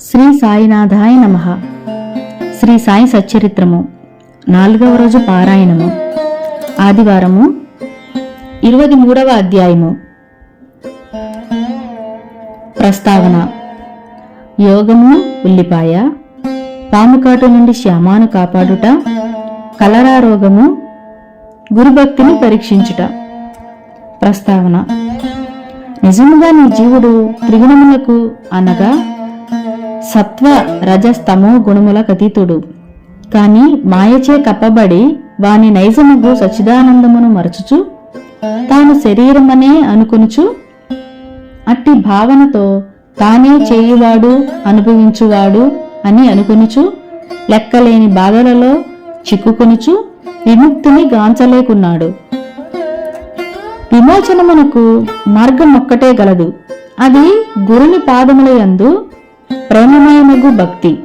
శ్రీ సాయినాథాయ నమ. శ్రీ సాయి సచ్చరిత్రము నాలుగవ రోజు పారాయణము. ఆదివారము ఇరవై మూడవ అధ్యాయము. ప్రస్తావన యోగము ఉల్లిపాయ పాముకాటు నుండి శ్యామాను కాపాడుట కలరా రోగము గురుభక్తిని పరీక్షించుట. ప్రస్తావన నిజముగా నీ జీవుడు త్రిగుణములకు అనగా సత్వ రజస్తమో గుణములకు అతీతుడు కాని మాయచే కప్పబడి వాని నైజముగు సచ్చిదానందమును మరచుచు తాను శరీరమనే అనుకునుచు అట్టి భావనతో తానే చేయువాడు అనుభవించువాడు అని అనుకునుచు లెక్కలేని బాధలలో చిక్కుకొనుచు విముక్తిని గాంచలేకున్నాడు. విమోచనమునకు మార్గం ఒక్కటే గలదు. అది గురుని పాదముల యందు ప్రేమమయమగు భక్తి.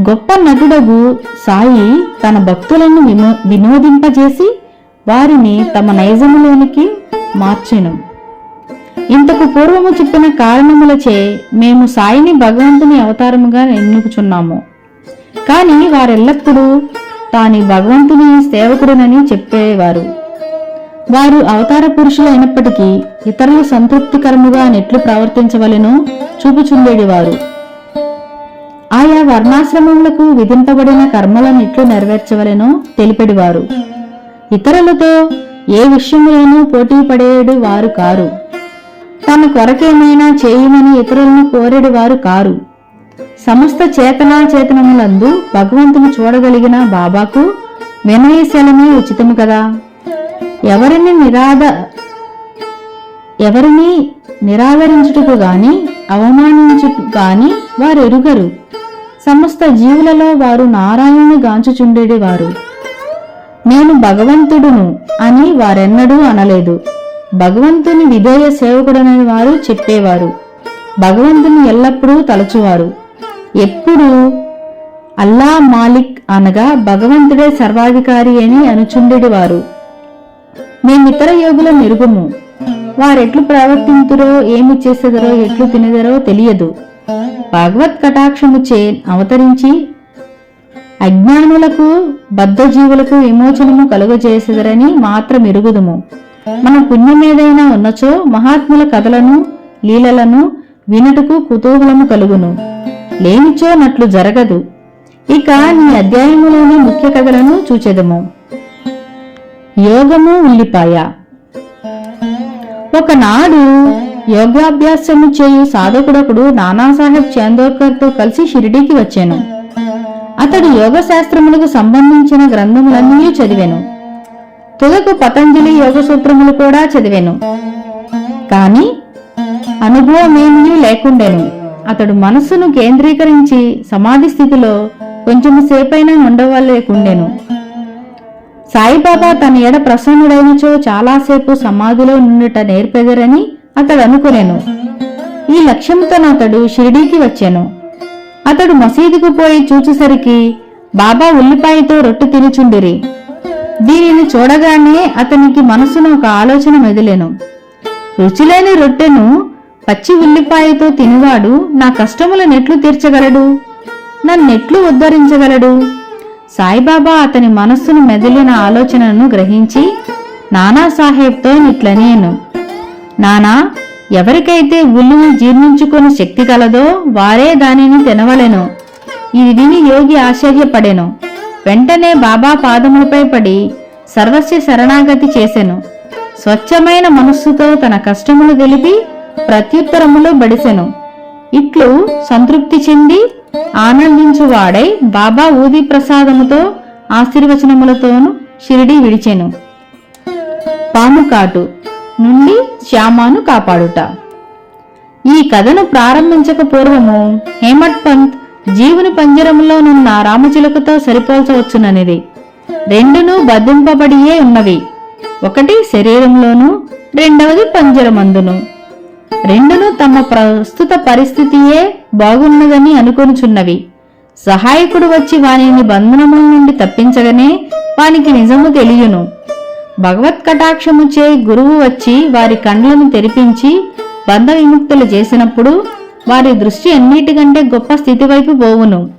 గొప్ప నటుడగు సాయి తన భక్తులను వినో వినోదింపజేసి వారిని తమ నైజములోనికి మార్చెను. ఇంతకు పూర్వము చెప్పిన కారణములచే మేము సాయిని భగవంతుని అవతారముగా ఎన్నుకుచున్నాము. కాని వారెల్లప్పుడూ తాని భగవంతుని సేవకుడునని చెప్పేవారు. వారు అవతార పురుషులు అయినప్పటికీ ఇతరులు సంతృప్తికరముగా నెట్లు ప్రవర్తించవలెనో చూపుచుండేటివారు ఆయా వర్ణాశ్రమములకు విధింపబడిన కర్మలను ఎట్లు నెరవేర్చవలెనో తెలిపెడివారు. ఇతరులతో ఏ విషయంలోనూ పోటీ పడేడు వారు కారు. తమ కొరకేమైనా చేయమని ఇతరులను కోరేడు వారు కారు. సమస్త చేతనా చేతనములందు భగవంతుని చూడగలిగిన బాబాకు వినయశలమే ఉచితము కదా. ఎవరిని నిరాద ఎవరిని నిరాదరించుటకు గాని అవమానించుటకు గాని వారు ఎరుగరు సమస్త జీవులలో వారు నారాయణుని గాంచుచుండేవారు. నేను భగవంతుడును అని వారెన్నడూ అనలేదు. భగవంతుని విధేయ సేవకుడనని వారు చెప్పేవారు. భగవంతుని ఎల్లప్పుడూ తలచువారు. ఎప్పుడూ అల్లా మాలిక్ అనగా భగవంతుడే సర్వాధికారి అని అనుచుండేవారు. మేమితర యోగుల మెరుగుము. వారెట్లు ప్రవర్తింతురో ఏమి చేసేదరో ఎట్లు తినదరో తెలియదు. భగవత్ కటాక్షముచే అవతరించి అజ్ఞానులకు బద్ధజీవులకు విమోచనము కలుగజేసేదరని మాత్రం ఎరుగుదుము. మన పుణ్యమేదైనా ఉన్నచో మహాత్ముల కథలను లీలలను వినుటకు కుతూహలము కలుగును. లేనిచో నట్లు జరగదు. ఇక నీ అధ్యాయములోని ముఖ్య కథలను చూచెదము. యోగము ఉల్లిపాయ. ఒకనాడు యోగాభ్యాసము చేయు సాధకుడొకడు నానాసాహెబ్ చందోర్కర్తో కలిసి షిరిడీకి వచ్చాను. అతడు యోగ శాస్త్రములకు సంబంధించిన గ్రంథములన్నీ చదివాను. తుదకు పతంజలి యోగ సూత్రములు కూడా చదివాను. కాని అనుభవమేమీ లేకుండెను. అతడు మనస్సును కేంద్రీకరించి సమాధి స్థితిలో కొంచెం సేపైనా ఉండవలేకుండెను. సాయిబాబా తన ఎడ ప్రసన్నుడైనచో చాలాసేపు సమాధిలో నుండుట నేర్పెదరని అతడు అనుకునేను ఈ లక్ష్యంతో అతడు షిరిడీకి వచ్చాను. అతడు మసీదుకు పోయి చూచేసరికి బాబా ఉల్లిపాయతో రొట్టె తినుచుండిరి. దీనిని చూడగానే అతనికి మనసును ఒక ఆలోచన మెదిలేను. రుచిలేని రొట్టెను పచ్చి ఉల్లిపాయతో తినివాడు నా కష్టముల నెట్లు తీర్చగలడు? నన్నెట్లు ఉద్ధరించగలడు? సాయిబాబా అతని మనస్సును మెదిలిన ఆలోచనను గ్రహించి నానాసాహెబ్తో ఇట్లనేను నానా ఎవరికైతే ఉల్లిని జీర్ణించుకుని శక్తి కలదో వారే దానిని తినవలెను. ఇది విని యోగి ఆశ్చర్యపడెను. వెంటనే బాబా పాదములపై పడి సర్వస్య శరణాగతి చేసెను. స్వచ్ఛమైన మనస్సుతో తన కష్టములు తెలిపి ప్రత్యుత్తరములు బడిసెను. ఇట్లు సంతృప్తి చెంది ఆనందించువాడై బాబా ఊది ప్రసాదముతో ఆశీర్వచనములతోనూ షిరిడి విడిచెను. పాముకాటు నుండి శ్యామాను కాపాడుట. ఈ కథను ప్రారంభించక పూర్వము హేమట్ పంత్ జీవుని పంజరములోనున్న రామచిలుకతో సరిపోల్చవచ్చుననిది. రెండును బంధింపబడియే ఉన్నవి. ఒకటి శరీరంలోను రెండవది పంజరమందును. రెండును తమ ప్రస్తుత పరిస్థితియే బాగున్నదని అనుకొనుచున్నవి. సహాయకుడు వచ్చి వానిని బంధనముల నుండి తప్పించగానే వానికి నిజము తెలియను. భగవత్ కటాక్షముచే గురువు వచ్చి వారి కండ్లను తెరిపించి బంధ విముక్తులు చేసినప్పుడు వారి దృష్టి అన్నిటికంటే గొప్ప స్థితి వైపు పోవును.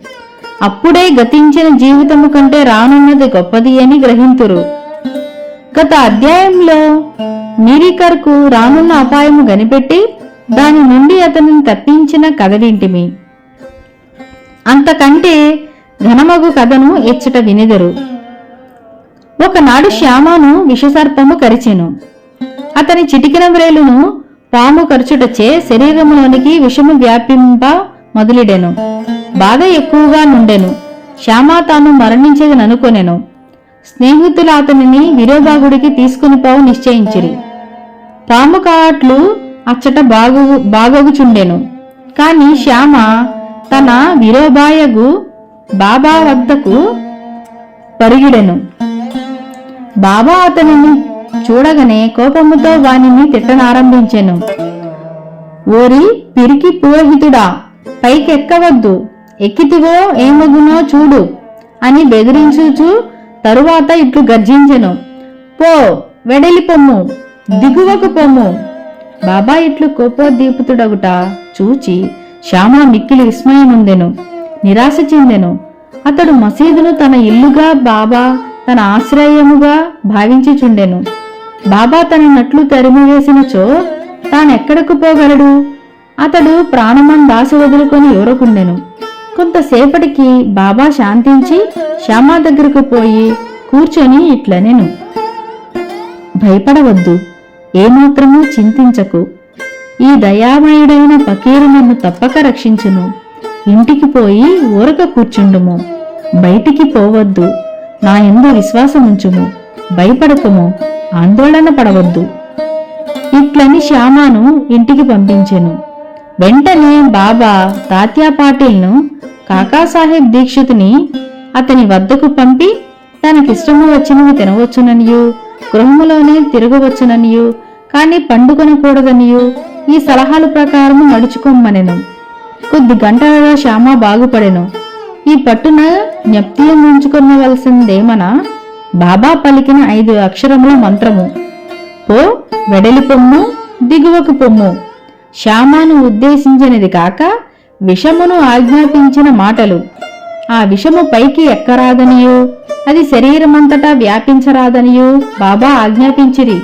అప్పుడే గతించిన జీవితము కంటే రానున్నది గొప్పది అని గ్రహింతురు. గత అధ్యాయంలో మీరికర్కు రానున్న అపాయము కనిపెట్టి దాని నుండి అతనిని తప్పించిన కథ వింటిమి. అంతకంటే ఘనమగు కథను ఎచ్చట వినిదరు. ఒకనాడు శ్యామను విషసర్పము కరిచెను. అతని చిటికిన వ్రేలును పాము ఖర్చుటచే శరీరంలోనికి విషము వ్యాపింప మొదలిడెను. బాధ ఎక్కువగా నుండెను. శ్యామ తాను మరణించేదని అనుకొనెను. స్నేహితులు అతనిని విరోబాగుడికి తీసుకుని పోవు నిశ్చయించిరి. పాము కాట్లు అచ్చట బాగు బాగగుచుండెను కాని శ్యామ తన విరోబాయగు బాబా వద్దకు పరిగిడెను. బాబా అతనిని చూడగానే కోపముతో వానిని తిట్టనారంభించెను. ఓరి పిరికి పురోహితుడా పైకెక్కవద్దు. ఎక్కితివో ఏమగునో చూడు అని బెదిరించుచు తరువాత ఇట్లు గర్జించెను. పో వెడలి పొమ్ము దిగువకు పొమ్ము. బాబా ఇట్లు కోపోద్దీపుతుడగుట చూచి శ్యామ మిక్కిలి విస్మయముందెను నిరాశ చెందెను. అతడు మసీదును తన ఇల్లుగా బాబా తన ఆశ్రయముగా భావించిచుండెను. బాబా తన నట్లు తరిమివేసినచో తానెక్కడకు పోగలడు? అతడు ప్రాణమం దాసి వదులుకొని ఎవరకుండెను కొంతసేపటికి బాబా శాంతించి శ్యామా దగ్గరకు పోయి కూర్చొని ఇట్లనెను. భయపడవద్దు ఏమాత్రమూ చింతించకు. ఈ దయామయుడైన పకీరు నన్ను తప్పక రక్షించును. ఇంటికి పోయి ఊరక కూర్చుండుము. బయటికి పోవద్దు. నా ఎందు విశ్వాసముంచుము భయపడకుము. ఆందోళన పడవద్దు. ఇట్లని శ్యామాను ఇంటికి పంపించెను. వెంటనే బాబా తాత్యా పాటిల్ను కాకాసాహెబ్ దీక్షితుని అతని వద్దకు పంపి తనకిష్టము వచ్చినవి తినవచ్చుననియు గృహములోనే తిరగవచ్చుననియు కాని పండుకొనకూడదనియు ఈ సలహాల ప్రకారము నడుచుకోమ్మనెను. కొద్ది గంటలలో శ్యామ బాగుపడెను. ఈ పట్టున జ్ఞప్తియం ఉంచుకొనవలసిందేమన? బాబా పలికిన ఐదు అక్షరముల మంత్రము. పో వెడలి పొమ్ము దిగువకు పొమ్ము. శ్యామాను ఉద్దేశించినది కాక విషమును ఆజ్ఞాపించిన మాటలు. ఆ విషము పైకి ఎక్కరాదనియు? అది శరీరమంతటా వ్యాపించరాదనియు? బాబా ఆజ్ఞాపించిరి.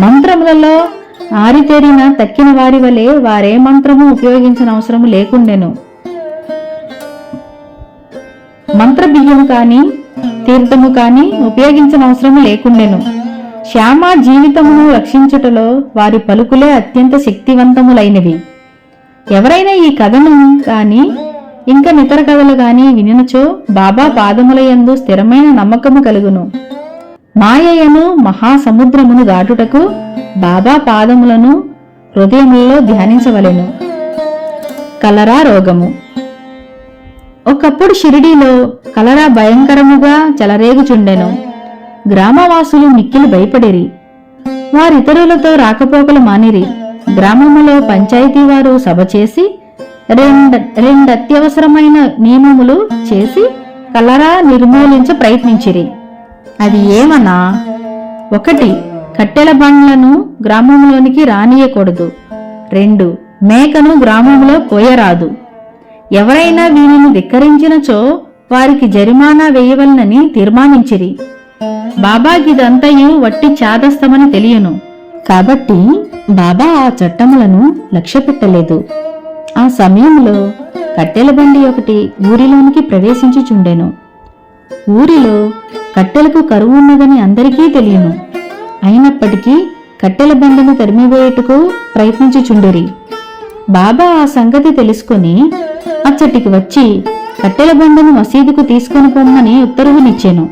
మంత్రములలో ఆరితేరిన తక్కిన వారి వలె వారే మంత్రము ఉపయోగించిన అవసరము లేకుండెను. మంత్రబియ్యం కానీ కాని తీర్థము కానీ ఉపయోగించిన అవసరం లేకుండెను. శ్యామ జీవితమును రక్షించుటలో వారి పలుకులే అత్యంత శక్తివంతములైనవి. ఎవరైనా ఈ కథను కాని ఇంకా నితర కథలు కానీ వినినచో బాబా పాదములయందు స్థిరమైన నమ్మకము కలుగును. మాయయను మహాసముద్రమును దాటుటకు బాబా పాదములను హృదయములలో ధ్యానించవలెను. కలరా రోగము. ఒకప్పుడు షిరిడీలో కలరా భయంకరముగా చెలరేగుచుండెను. గ్రామవాసులు మిక్కిలి భయపడిరి. వారితరులతో రాకపోకలు మానిరి. గ్రామములో పంచాయతీ వారు సభ చేసి రెండు రెండు అత్యవసరమైన నియమములు చేసి కలరా నిర్మూలించ ప్రయత్నించిరి. అది ఏమన్నా? ఒకటి కట్టెల బండ్లను గ్రామంలోనికి రానియకూడదు. రెండు మేకను గ్రామంలో కోయరాదు. ఎవరైనా వీనిని ధిక్కరించినచో వారికి జరిమానా వేయవలనని తీర్మానించిరి. బాబాగిదంతయు వట్టి చాదస్తమని తెలియను. కాబట్టి బాబా ఆ చట్టములను లక్ష్యపెట్టలేదు. ఆ సమయంలో కట్టెల బండి ఒకటి ఊరిలోనికి ప్రవేశించుచుండెను. ఊరిలో కట్టెలకు కరువు ఉన్నదని అందరికీ తెలియను. అయినప్పటికీ కట్టెల బండిని తరిమివేయుటకు ప్రయత్నించుచుండిరి. బాబా ఆ సంగతి తెలుసుకొని అచ్చటికి వచ్చి కట్టెల బండను మసీదుకు తీసుకొని పొమ్మని ఉత్తర్వునిచ్చాను.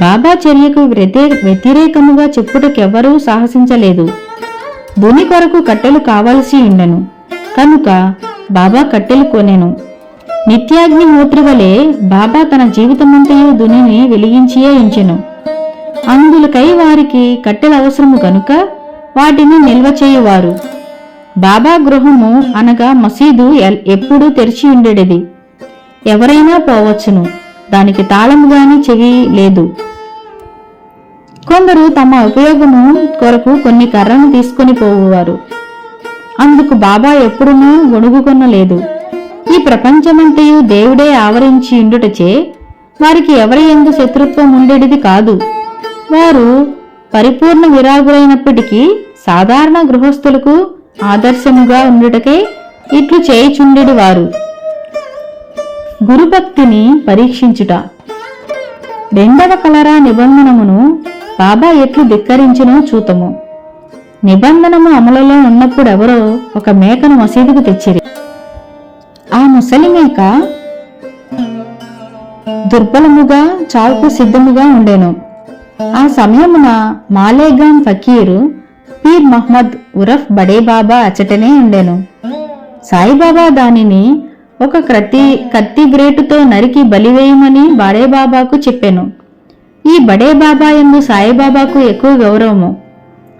బాబా చర్యకు వ్యతిరే- వ్యతిరేకముగా చెప్పుటకెవ్వరూ సాహసించలేదు. దుని కొరకు కట్టెలు కావలసి ఉండను. కనుక బాబా కట్టెలు కొనెను. నిత్యాగ్నిహోత్రి వలె బాబా తన జీవితమంతయు దునిని వెలిగించియే ఉంచెను అందులకై వారికి కట్టెల అవసరము గనుక వాటిని నిల్వ చేయువారు. బాబా గృహము అనగా మసీదు ఎల్- ఎప్పుడూ తెరిచి ఉండేది. ఎవరైనా పోవచ్చును. దానికి తాళము గాని చెవి లేదు. కొందరు తమ ఉపయోగము కొరకు కొన్ని కర్రను తీసుకొని పోవువారు. అందుకు బాబా ఎప్పుడునూ గొణుగుకొనలేదు ఈ ప్రపంచమంతయు దేవుడే ఆవరించి ఉండుటచే వారికి ఎవరి ఎందు శత్రుత్వం ఉండేటిది కాదు. వారు పరిపూర్ణ విరాగులైనప్పటికీ సాధారణ గృహస్థులకు ఆదర్శముగా ఉండుటకే ఇట్లు చేయుచుండెడు వారు గురుభక్తిని పరీక్షించుట. రెండవ కలరా నిబంధనమును బాబా ఎట్లు ధిక్కరించినో చూతము. నిబంధనము అమలులో ఉన్నప్పుడెవరో ఒక మేకను మసీదుకు తెచ్చిరి. ఆ ముసలి మేక దుర్బలముగా చావుకు సిద్ధముగా ఉండెను. ఆ సమయమున మాలేగాన్ ఫకీరు పీర్ మహ్మద్ ఉరఫ్ బడే బాబా అచటనే ఉండెను. సాయిబాబా దానిని ఒక కత్తి కత్తి గ్రేటుతో నరికి బలివేయమని బడేబాబాకు చెప్పాను. ఈ బడేబాబా ఎందు సాయిబాబాకు ఎక్కువ గౌరవము.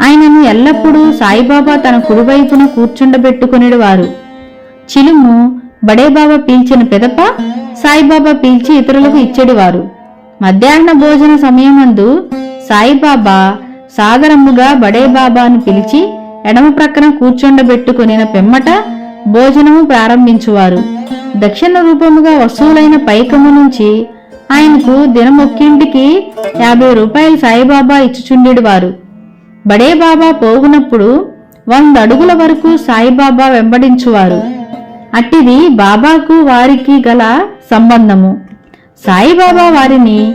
ఆయనను ఎల్లప్పుడూ సాయిబాబా తన కుడివైపున కూర్చుండబెట్టుకునేడు వారు. చిలుము బడేబాబా పీల్చిన పెదప సాయిబాబా పీల్చి ఇతరులకు ఇచ్చేడివారు మధ్యాహ్న భోజన సమయమందు సాయిబాబా సాగరముగా బడేబాబాను పిలిచి ఎడమ ప్రక్కన కూర్చుండబెట్టుకునిన పెమ్మట భోజనము ప్రారంభించువారు. దక్షిణ రూపముగా వసూలైన పైకము నుంచి ఆయనకు దినమొక్కింటికి యాభై రూపాయలు సాయిబాబా ఇచ్చుచుండేడు వారు బడే బాబా పోగునప్పుడు వంద అడుగుల వరకు సాయిబాబా వెంబడించువారు. అట్టిది బాబాకు వారికి గల సంబంధము. సాయిబాబా వారిని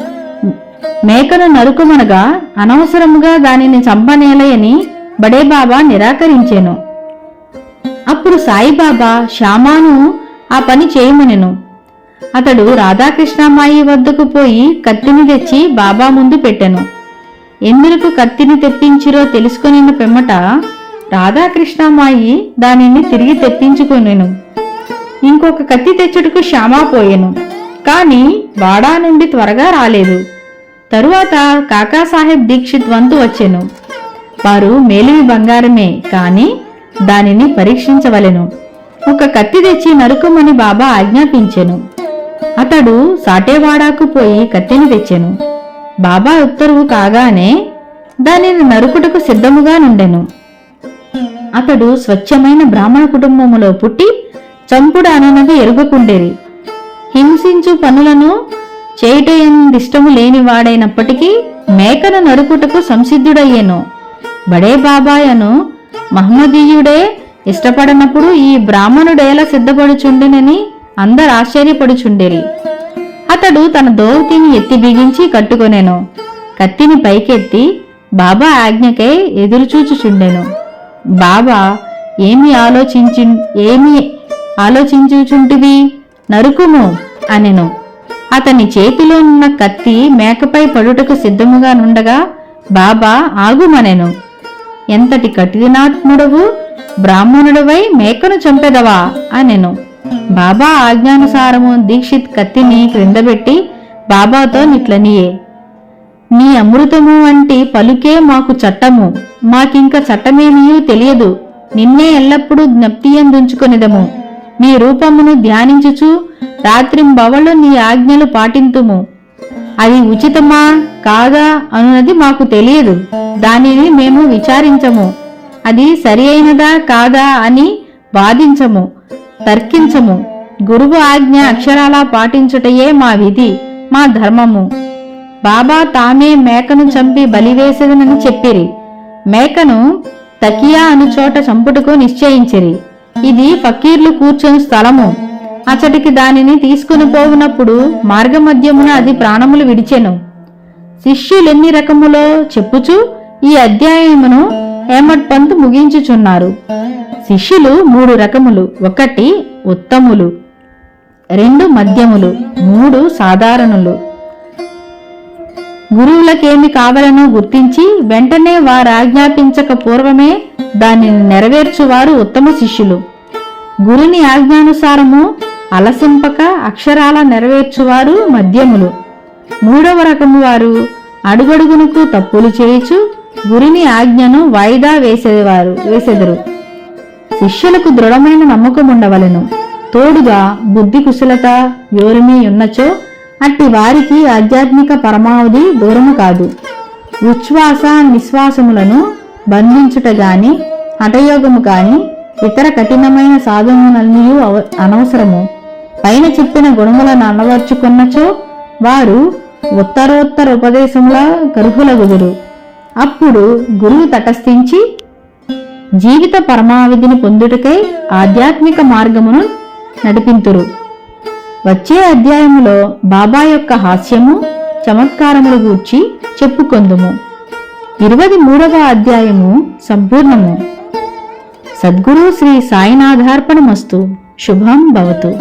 మేకను నరుకుమనగా అనవసరముగా దానిని చంపనేలయని బడే బాబా అప్పుడు సాయిబాబా శ్యామాను ఆ పని చేయమనెను. అతడు రాధాకృష్ణమాయి వద్దకు పోయి కత్తిని తెచ్చి బాబా ముందు పెట్టెను. ఎందుకు కత్తిని తెప్పించిరో తెలుసుకొనిన పిమ్మట రాధాకృష్ణమాయి దానిని తిరిగి తెప్పించుకొనెను. ఇంకొక కత్తి తెచ్చుటకు శ్యామా పోయెను. కాని వాడా నుండి త్వరగా రాలేదు. తరువాత కాకాసాహెబ్ దీక్షిత్ వంతు వచ్చెను. వారు మేలిమి బంగారమే కాని దానిని పరీక్షించవలెను. ఒక కత్తి తెచ్చి నరుకుమని బాబా ఆజ్ఞాపించెను. అతడు సాటేవాడాకు పోయి కత్తిని తెచ్చెను. బాబా ఉత్తర్వు కాగానే దానిని నరుకుటకు సిద్ధముగా నుండెను. అతడు స్వచ్ఛమైన బ్రాహ్మణ కుటుంబములో పుట్టి చంపుడు అననది ఎరుగకుండేది హింసించు పనులను చేయుటయందిష్టము లేనివాడైనప్పటికీ మేకను నడుపుటకు సంసిద్ధుడయ్యెను. బడే బాబాయను మహమ్మదీయుడే ఇష్టపడనప్పుడు ఈ బ్రాహ్మణుడేలా సిద్ధపడుచుండెనని అందరు ఆశ్చర్యపడుచుండేరి. అతడు తన దోవతిని ఎత్తి బిగించి కట్టుకొనెను. కత్తిని పైకెత్తి బాబా ఆజ్ఞకై ఎదురుచూచుచుండెను. బాబా ఏమి ఆలోచించు ఏమి ఆలోచించుచుంటివి? నరుకుము అనెను. అతని చేతిలో ఉన్న కత్తి మేకపై పడుటకు సిద్ధముగా నుండగా బాబా ఆగుమనెను ఎంతటి కఠినాత్ముడవు బ్రాహ్మణుడవై మేకను చంపెదవా? అనెను. బాబా ఆజ్ఞానుసారము దీక్షిత్ కత్తిని క్రిందబెట్టి బాబాతో నిట్లనియే. నీ అమృతము వంటి పలుకే మాకు చట్టము. మాకింక చట్టమేమీ తెలియదు. నిన్నే ఎల్లప్పుడూ జ్ఞప్తియందుంచుకొనిదము. నీ రూపమును ధ్యానించుచు రాత్రింబవళ్ళు నీ ఆజ్ఞలు పాటింతుము. అది ఉచితమా కాదా అనున్నది మాకు తెలియదు. దానిని మేము విచారించము. అది సరి అయినదా కాదా అని వాదించము తర్కించము. గురువు ఆజ్ఞ అక్షరాలా పాటించుటయే మా విధి మా ధర్మము. బాబా తామే మేకను చంపి బలివేసేదనని చెప్పిరి. మేకను తకియా అను చోట చంపుటకు నిశ్చయించిరి. ఇది ఫకీర్లు కూర్చొని స్థలము. అచటికి దానిని తీసుకుని పోవునప్పుడు మార్గమధ్యమున అది ప్రాణములు విడిచెను. శిష్యులెన్ని రకములో చెప్పుచు ఈ అధ్యాయమును హేమట్ పంత్ ముగించుచున్నారు. శిష్యులు మూడు రకములు ఒకటి ఉత్తములు రెండు మధ్యములు మూడు సాధారణులు. గురువులకేమి కావాలనో గుర్తించి వెంటనే వారు ఆజ్ఞాపించక పూర్వమే దానిని నెరవేర్చువారు ఉత్తమ శిష్యులు. గురుని ఆజ్ఞానుసారము అలసింపక అక్షరాల నెరవేర్చువారు మధ్యములు. మూడవ రకము వారు అడుగడుగునకు తప్పులు చేయుచు గురిని ఆజ్ఞను వాయిదా వేసేవారు వేసెదరు. శిష్యులకు దృఢమైన నమ్మకం ఉండవలను తోడుగా బుద్ధి కుశలత యోరిమి ఉన్నచో అట్టి వారికి ఆధ్యాత్మిక పరమావధి దూరము కాదు. ఉచ్ఛ్వాస నిశ్వాసములను బంధించుట గాని హఠయోగము కాని ఇతర కఠినమైన సాధనలన్నీ అవ- అనవసరము. పైన చెప్పిన గుణములను అలవర్చుకున్నచో వారు ఉత్తరోత్తర ఉపదేశముల గర్భులగుదురు అప్పుడు గురువు తటస్థించి జీవిత పరమావధిని పొందుటకై ఆధ్యాత్మిక మార్గమును నడిపింతురు. వచ్చే అధ్యాయములో బాబా యొక్క హాస్యము చమత్కారములు గూర్చి చెప్పుకొందుము. ఇరవై మూడవ అధ్యాయము సంపూర్ణము. సద్గురు శ్రీ సాయినాథార్పణమస్తు. శుభం భవతు.